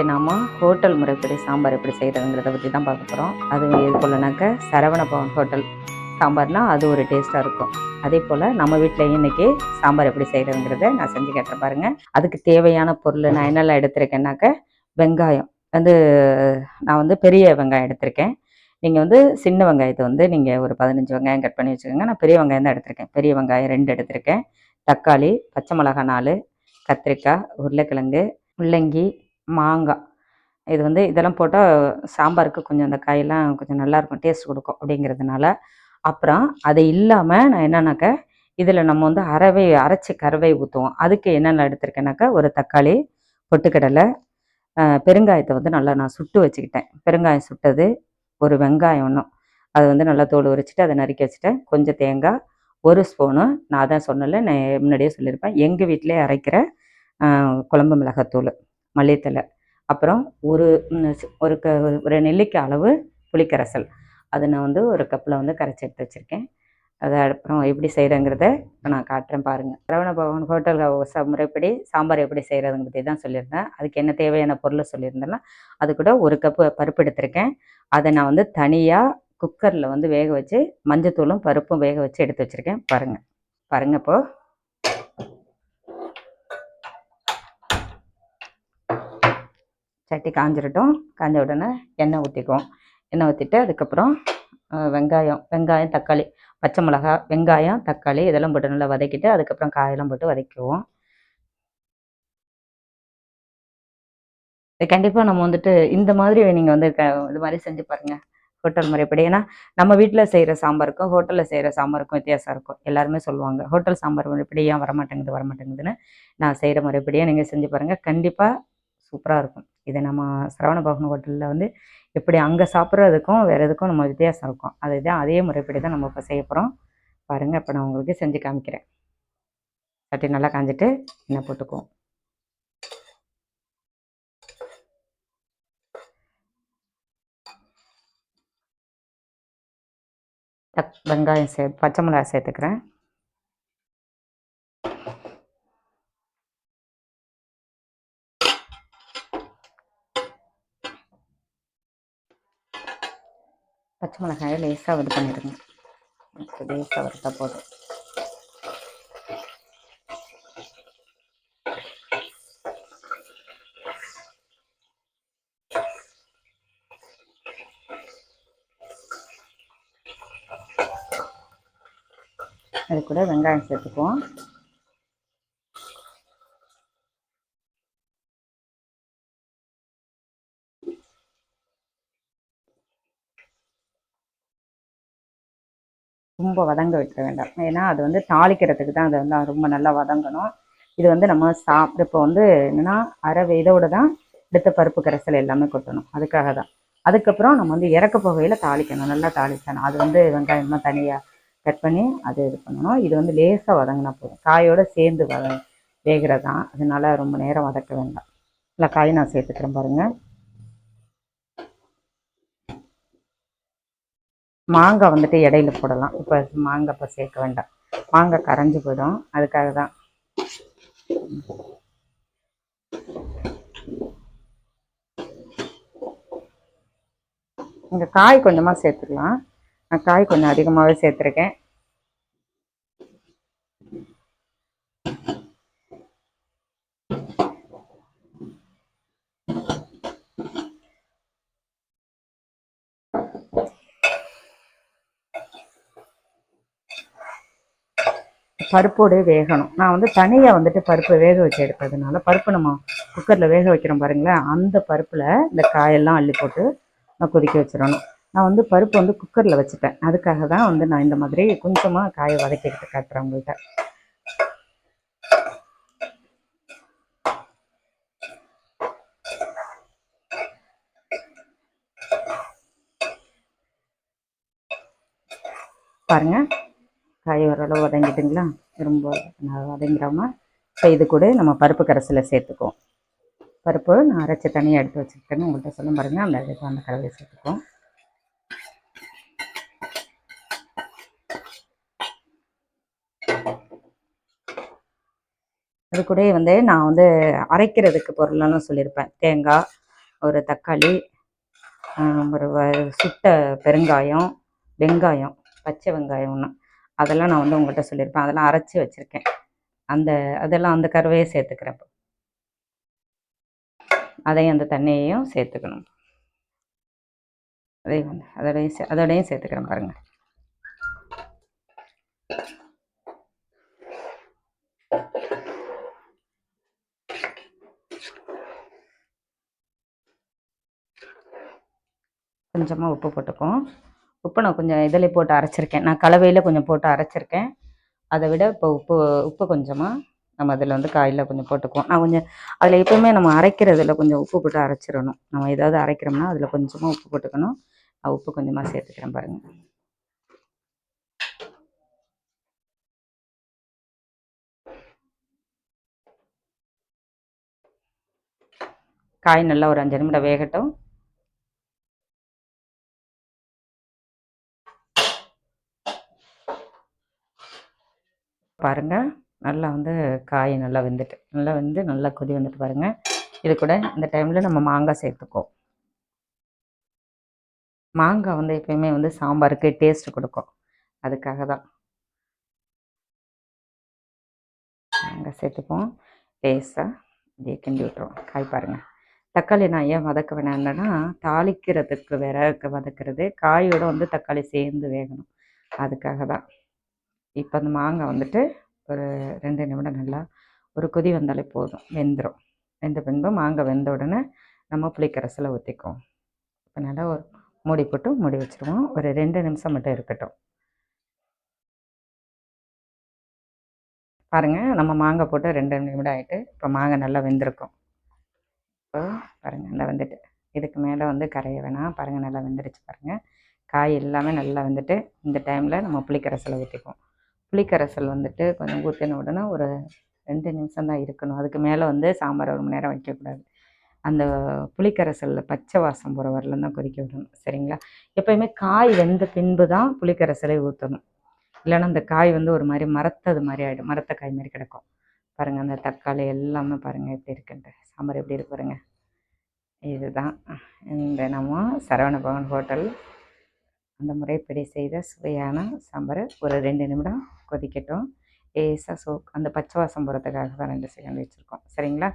இன்றைக்கி நாம் ஹோட்டல் முறைப்படி சாம்பார் எப்படி செய்கிறதுங்கிறத பற்றி தான் பார்க்க போகிறோம் அது இது போலனாக்க சரவண பவன் ஹோட்டல். சாம்பார்னால் அது ஒரு டேஸ்ட்டாக இருக்கும். அதே போல் நம்ம வீட்டில் இன்றைக்கி சாம்பார் எப்படி செய்கிறதுங்கிறத நான் செஞ்சு கேட்டேன் பாருங்கள் அதுக்கு தேவையான பொருள் நான் என்னெல்லாம் எடுத்திருக்கேன்னாக்க வெங்காயம். வந்து நான் வந்து பெரிய வெங்காயம் எடுத்திருக்கேன். நீங்கள் வந்து சின்ன வெங்காயத்தை வந்து நீங்கள் ஒரு பதினஞ்சு வெங்காயம் கட் பண்ணி வச்சுக்கோங்க. நான் பெரிய வெங்காயம் தான் எடுத்திருக்கேன். பெரிய வெங்காயம் ரெண்டு எடுத்திருக்கேன். தக்காளி பச்சை மிளகா நாலு கத்திரிக்காய் உருளைக்கிழங்கு முள்ளங்கி மாங்காய் இது வந்து இதெல்லாம் போட்டால் சாம்பாருக்கு கொஞ்சம் அந்த காயெல்லாம் கொஞ்சம் நல்லாயிருக்கும் டேஸ்ட் கொடுக்கும் அப்படிங்கிறதுனால. அப்புறம் அது இல்லாமல் நான் என்னன்னாக்க இதில் நம்ம வந்து அரவை அரைச்சி கறவை ஊற்றுவோம் அதுக்கு என்னென்ன எடுத்திருக்கேனாக்கா ஒரு தக்காளி பொட்டுக்கடலை பெருங்காயத்தை வந்து நல்லா நான் சுட்டு வச்சுக்கிட்டேன். பெருங்காயம் சுட்டது ஒரு வெங்காயம் ஒன்றும் அது வந்து நல்லா தோல் உரிச்சிட்டு அதை நறுக்கி வச்சுட்டேன். கொஞ்சம் தேங்காய் ஒரு ஸ்பூனு நான் தான் சொன்னல நான் முன்னாடியே சொல்லியிருப்பேன். எங்கள் வீட்டிலே அரைக்கிற குழம்பு மிளகாத்தூள். மல்லித்தலை அப்புறம் ஒரு ஒரு க ஒரு நெல்லிக்காய் அளவு புளிக்கரைசல். அதை நான் வந்து ஒரு கப்பில் வந்து கரைச்சி எடுத்து வச்சுருக்கேன். அதை அப்புறம் எப்படி செய்கிறேங்கிறத இப்போ நான் காட்டுறேன் பாருங்கள் சரவண பவன் ஹோட்டல் முறைப்படி சாம்பார் எப்படி செய்கிறதுங்க பற்றி தான் சொல்லியிருந்தேன். அதுக்கு என்ன தேவையான பொருளை சொல்லியிருந்தேன்னா அது கூட ஒரு கப்பு பருப்பு எடுத்திருக்கேன். அதை நான் வந்து தனியாக குக்கரில் வந்து வேக வச்சு மஞ்சத்தூளும் பருப்பும் வேக வச்சு எடுத்து வச்சுருக்கேன். பாருங்கள் பாருங்கள் இப்போது சட்டி காஞ்சிடட்டும் காஞ்ச உடனே எண்ணெய் ஊற்றிக்குவோம் எண்ணெய் ஊற்றிட்டு அதுக்கப்புறம் வெங்காயம் வெங்காயம் தக்காளி பச்சை மிளகா வெங்காயம் தக்காளி இதெல்லாம் போட்டு நல்லா வதக்கிட்டு அதுக்கப்புறம் காயெல்லாம் போட்டு வதக்குவோம் கண்டிப்பாக நம்ம வந்துட்டு இந்த மாதிரி நீங்கள் வந்து க இது மாதிரி செஞ்சு பாருங்கள் ஹோட்டல் முறைப்படி. ஏன்னா நம்ம வீட்டில் செய்கிற சாம்பாருக்கும் ஹோட்டலில் செய்கிற சாம்பாருக்கும் வித்தியாசம் இருக்கும். எல்லாருமே சொல்லுவாங்க ஹோட்டல் சாம்பார் முறைப்படி ஏன் வரமாட்டேங்குது வரமாட்டேங்குதுன்னு? நான் செய்கிற முறைப்படியாக நீங்கள் செஞ்சு பாருங்கள் கண்டிப்பாக சூப்பராக இருக்கும். இது நம்ம சரவண பவன் ஹோட்டலில் வந்து எப்படி அங்கே சாப்பிட்றதுக்கும் வேறு எதுக்கும் நம்ம வித்தியாசம் இருக்கும். அதுதான் அதே முறைப்படி தான் நம்ம இப்போ செய்ய போகிறோம் பாருங்கள் இப்போ நான் உங்களுக்கு செஞ்சு காமிக்கிறேன். சட்டி நல்லா காஞ்சிட்டு எண்ணெய் போட்டுக்குவோம். வெங்காயம் சே பச்சை மிளகாய் சேர்த்துக்கிறேன். பச்சை மிளகாயை லேசாக இது பண்ணிடுங்க லேசாக வறுத்தா போதும். அது கூட வெங்காயம் சேர்த்துக்குவோம். ரொம்ப வதங்க வைக்க வேண்டாம். ஏன்னா அது வந்து தாளிக்கிறதுக்கு தான் அதை வந்து ரொம்ப நல்லா வதங்கணும். இது வந்து நம்ம சாப்பிட்டு இப்போ வந்து என்னன்னா அரை இதோட தான் எடுத்த பருப்பு கரைசல் எல்லாமே கொட்டணும். அதுக்காக தான். அதுக்கப்புறம் நம்ம வந்து இறக்க போகையில் தாளிக்கணும். நல்லா தாளிக்கணும் அது வந்து வெங்காயமாக தனியாக கட் பண்ணி அது இது பண்ணணும். இது வந்து லேசாக வதங்கினா போதும். காயோட சேர்ந்து வத வேகிறது தான் அதனால ரொம்ப நேரம் வதக்க வேண்டாம். இல்லை காய் நான் சேர்த்துக்கிறேன் பாருங்கள் மாங்காய் வந்துட்டு இடையில போடலாம். இப்போ மாங்காய் இப்போ சேர்க்க வேண்டாம். மாங்காய் கரைஞ்சி போயிடும். அதுக்காக தான். இங்கே காய் கொஞ்சமாக சேர்த்துக்கலாம். நான் காய் கொஞ்சம் அதிகமாகவே சேர்த்துருக்கேன். பருப்போடு வேகணும். நான் வந்து தனியாக வந்துட்டு பருப்பு வேக வச்சு எடுக்கிறதுனால பருப்பு நம்ம குக்கரில் வேக வைக்கிறோம் பாருங்களேன். அந்த பருப்பில் இந்த காயெல்லாம் அள்ளி போட்டு நான் கொதிக்க வச்சிடணும். நான் வந்து பருப்பு வந்து குக்கரில் வச்சுட்டேன். அதுக்காக தான் வந்து நான் இந்த மாதிரி கொஞ்சமாக காயை வதக்கி எடுத்து காட்டுறேன் உங்கள்கிட்ட பாருங்கள் காய் ஓரளவு வதங்கிட்டுங்களா? ரொம்ப நான் வதங்கிறாம இப்போ இது கூட. நம்ம பருப்பு கரைசலை சேர்த்துக்குவோம். பருப்பு நான் அரைச்சி தனியாக எடுத்து வச்சுருக்கேன்னு உங்கள்கிட்ட சொல்ல பாருங்கள் அந்த இதுக்கு அந்த கலவையை சேர்த்துக்குவோம். அது கூட வந்து நான் வந்து அரைக்கிறதுக்கு பொருளெல்லாம் சொல்லியிருப்பேன். தேங்காய் ஒரு தக்காளி ஒரு சுட்ட பெருங்காயம் வெங்காயம் பச்சை வெங்காயம் ஒன்று அதெல்லாம் நான் வந்து உங்கள்கிட்ட சொல்லியிருப்பேன். அதெல்லாம் அரைச்சி வச்சுருக்கேன். அந்த அதெல்லாம் அந்த கருவையை சேர்த்துக்கிறேன் அதையும் அந்த தண்ணியையும் சேர்த்துக்கணும். அதையும் அதோடையும் சே அதோடையும் சேர்த்துக்கிறேன் பாருங்கள் கொஞ்சமாக உப்பு போட்டுக்குவோம். உப்பு நான் கொஞ்சம் இதில் போட்டு அரைச்சிருக்கேன். நான் கலவையில் கொஞ்சம் போட்டு அரைச்சிருக்கேன். அதை விட இப்போ உப்பு உப்பு கொஞ்சமாக நம்ம அதில் வந்து காயில் கொஞ்சம் போட்டுக்குவோம். நான் கொஞ்சம் அதில் எப்போவுமே நம்ம அரைக்கிறதுல கொஞ்சம் உப்பு போட்டு அரைச்சிடணும். நம்ம ஏதாவது அரைக்கிறோம்னா அதில் கொஞ்சமாக உப்பு போட்டுக்கணும். நான் உப்பு கொஞ்சமாக சேர்த்துக்கிறேன் பாருங்கள் காய் நல்லா ஒரு அஞ்சு நிமிடம் வேகட்டும். பாருங்கள் நல்லா வந்து காய் நல்லா வெந்துட்டு நல்லா வந்து நல்லா கொதி வந்துட்டு பாருங்கள் இது கூட இந்த டைமில் நம்ம மாங்காய் சேர்த்துக்கோம் மாங்காய் வந்து எப்பயுமே வந்து சாம்பாருக்கு டேஸ்ட் கொடுக்கும். அதுக்காக தான். மாங்காய் சேர்த்துப்போம் டேஸ்ட்டாக இதே கிண்டி விட்டுருவோம். காய் பாருங்கள் தக்காளி நான் ஏன் வதக்க வேணாம்னா தாளிக்கிறதுக்கு வேற வதக்கிறது காயோடு வந்து தக்காளி சேர்ந்து வேகணும். அதுக்காக தான். இப்போ அந்த மாங்காய் வந்துட்டு ஒரு ரெண்டு நிமிடம் நல்லா ஒரு கொதி வந்தாலே போதும் வெந்துடும் வெந்த பின்பு மாங்காய் வெந்த உடனே நம்ம புளிக்கரசில் ஊற்றிக்குவோம் இப்போ நல்லா ஒரு மூடி போட்டு மூடி வச்சுருவோம். ஒரு ரெண்டு நிமிஷம் மட்டும் இருக்கட்டும். பாருங்கள் நம்ம மாங்காய் போட்டு ரெண்டு நிமிடம் ஆகிட்டு இப்போ மாங்காய் நல்லா வெந்திருக்கும். இப்போ பாருங்கள் நல்லா வந்துட்டு இதுக்கு மேலே வந்து கரைய வேணாம். பாருங்கள் நல்லா வெந்துருச்சு பாருங்கள் காய் எல்லாமே நல்லா வந்துட்டு இந்த டைமில் நம்ம புளிக்கரசில் ஊற்றிக்குவோம் புளிக்கரைசல் வந்துட்டு கொஞ்சம் ஊற்றின உடனே ஒரு ரெண்டு நிமிஷம் தான் இருக்கணும். அதுக்கு மேலே வந்து சாம்பார் ஒரு மணி நேரம் வைக்கக்கூடாது. அந்த புளிக்கரைசலில் பச்சை வாசம் போகிற வரலாம் தான் கொதிக்க விடணும். சரிங்களா? எப்போயுமே காய் வெந்த பின்பு தான் புளிக்கரைசலை ஊற்றணும் இல்லைன்னா அந்த காய் வந்து ஒரு மாதிரி மரத்தது மாதிரி ஆகிடும் மரத்த காய் மாதிரி கிடக்கும். பாருங்கள் அந்த தக்காளி எல்லாமே பாருங்கள் எப்படி இருக்குன்ட்டு. சாம்பார் எப்படி இருக்கு பாருங்கள் இதுதான். இந்த நம்ம சரவண பவன் ஹோட்டல். அந்த முறைப்படி செய்த சுவையான சாம்பார் ஒரு ரெண்டு நிமிடம் கொதிக்கட்டும். லேசாக சோ அந்த பச்சை வாசம் போகிறதுக்காக தான் ரெண்டு செகண்ட் வச்சுருக்கோம். சரிங்களா?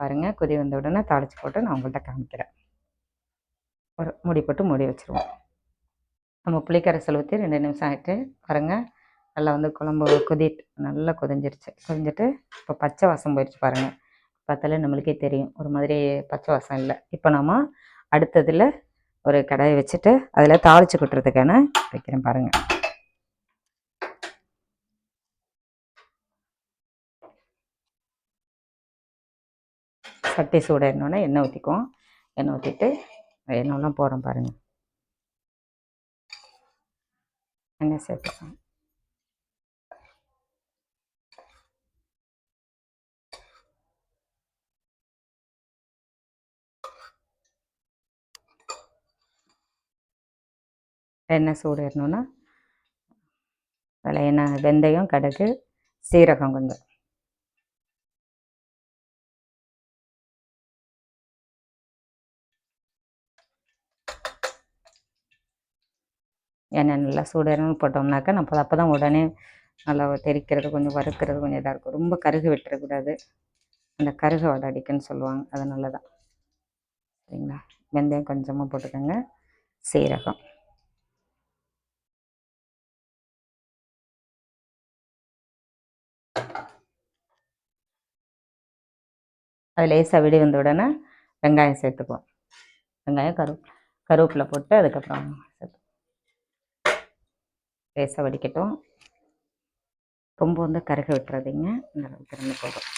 பாருங்கள் கொதி வந்த உடனே தாளித்து போட்டு நான் உங்கள்கிட்ட காமிக்கிறேன். ஒரு மூடி போட்டு மூடி வச்சுருவோம். நம்ம புளிக்கரைசல் ஊற்றி ரெண்டு நிமிஷம் ஆகிட்டு பாருங்கள் நல்லா வந்து குழம்பு கொதிட்டு நல்லா கொதிஞ்சிருச்சு. கொதிஞ்சிட்டு இப்போ பச்சை வாசம் போயிடுச்சு பாருங்கள் பார்த்தாலே நம்மளுக்கே தெரியும். ஒரு மாதிரி பச்சை வாசம் இல்லை. இப்போ நம்ம அடுத்ததில் ஒரு கடாயை வச்சுட்டு அதில் தாளித்து கொட்டுறதுக்கான வைக்கிறேன் பாருங்கள் சட்டி சூடாயிருந்தோடனே எண்ணெய் ஊற்றிக்குவோம் எண்ணெய் ஊற்றிட்டு எண்ணெய்லாம் போகிறோம் பாருங்கள் எண்ணெய் சேர்த்துக்கோங்க எண்ணெய் சூடு ஏறணுன்னா அதில் என்ன வெந்தயம் கடுகு சீரகம் கொஞ்சம். எண்ணெய் நல்லா சூடேறணும் போட்டோம்னாக்கா நம்ம அப்போ தான் உடனே நல்லா தெரிக்கிறது கொஞ்சம் வறுக்கிறது கொஞ்சம் இதாக இருக்கும். ரொம்ப கருகு விட்டுறக்கூடாது. அந்த கருகு வடை அடிக்குன்னு சொல்லுவாங்க அது நல்லதான் சரிங்களா? வெந்தயம் கொஞ்சமாக போட்டுக்கோங்க. சீரகம். அது லேசாக வெடி வந்த உடனே வெங்காயம் சேர்த்துக்குவோம். வெங்காயம் கரு கருவேப்பிலை போட்டு அதுக்கப்புறம் சேர்த்து லேசாக வடிக்கட்டும். ரொம்ப வந்து கருக விட்டுறதிங்க. இந்த அளவுக்கு போதும்.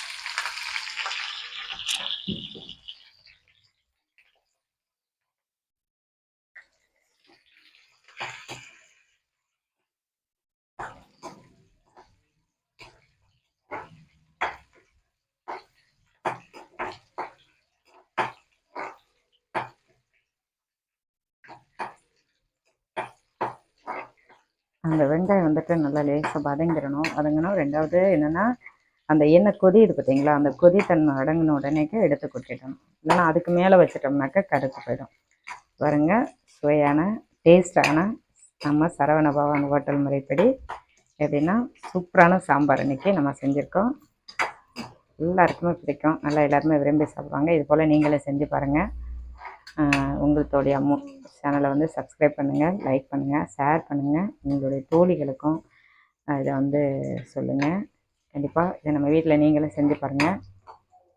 அந்த வெங்காயம் வந்துட்டு நல்லா லேசாக வதங்கிடணும் வதங்கணும் ரெண்டாவது என்னென்னா அந்த எண்ணெய் கொதியுது பார்த்தீங்களா அந்த கொதி தன்மை அடங்கின உடனேக்கே எடுத்து கொட்டிடணும். இல்லைன்னா அதுக்கு மேலே வச்சிட்டோம்னாக்கா கருத்து போயிடும். பாருங்க சுவையான டேஸ்டான நம்ம சரவண பவன் ஹோட்டல் முறைப்படி எப்படின்னா சூப்பரான சாம்பார் இன்றைக்கி நம்ம செஞ்சுருக்கோம். எல்லாருக்குமே பிடிக்கும். நல்லா எல்லாருமே விரும்பி சாப்பிடுவாங்க. இது போல் நீங்களே செஞ்சு பாருங்கள் உங்களுடைய அம்மு. சேனலை வந்து சப்ஸ்கிரைப் பண்ணுங்கள் லைக் பண்ணுங்கள் ஷேர் பண்ணுங்கள் உங்களுடைய தோழிகளுக்கும் இதை வந்து சொல்லுங்கள் கண்டிப்பாக இதை நம்ம வீட்டில் நீங்களே செஞ்சு பாருங்கள்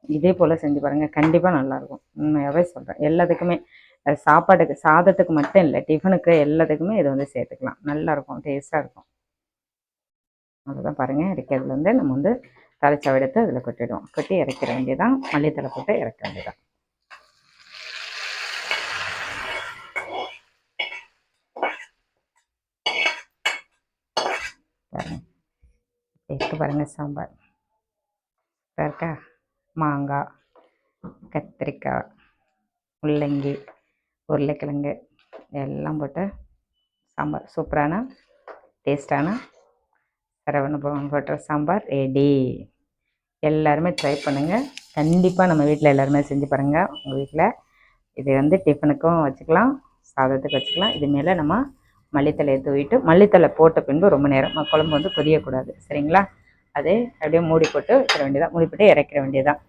இதே போல் செஞ்சு பாருங்கள் கண்டிப்பாக நல்லாயிருக்கும். உண்மையாகவே சொல்கிறேன் எல்லாத்துக்குமே அஹ் சாப்பாட்டுக்கு சாதத்துக்கு மட்டும் இல்லை டிஃபனுக்கு எல்லாத்துக்குமே இதை வந்து சேர்த்துக்கலாம். நல்லாயிருக்கும் டேஸ்ட்டாக இருக்கும். அவ்வளோதான் பாருங்கள் இறக்கிறதுல வந்து நம்ம வந்து தலைச்சா எடுத்து அதில் கொட்டிடுவோம். கொட்டி இறக்கிற வேண்டியதான் மல்லித்தலை போட்டு இறக்க வேண்டியதான் பாருங்க இருக்கு பாருங்கள் சாம்பார். இப்ப இருக்கா மாங்காய் கத்திரிக்காய் முள்ளங்கி உருளைக்கிழங்கு எல்லாம் போட்டு சாம்பார். சூப்பரான டேஸ்டான சரவண பவன் சாம்பார் ரெடி எல்லாருமே ட்ரை பண்ணுங்கள் கண்டிப்பாக நம்ம வீட்டில் எல்லாருமே செஞ்சு பாருங்கள் உங்கள் வீட்டில் இது வந்து டிஃபனுக்கும் வச்சுக்கலாம் சாதத்துக்கு வச்சுக்கலாம். இது மேலே நம்ம மல்லித்தலையை தூவிட்டு மல்லித்தலை போட்ட பின்பு ரொம்ப நேரம் குழம்பு வந்து கொதியக்கூடாது. சரிங்களா? அதே அப்படியே மூடி போட்டு வைக்கிற வேண்டியதான் மூடி போட்டு இறக்கிற வேண்டியதான்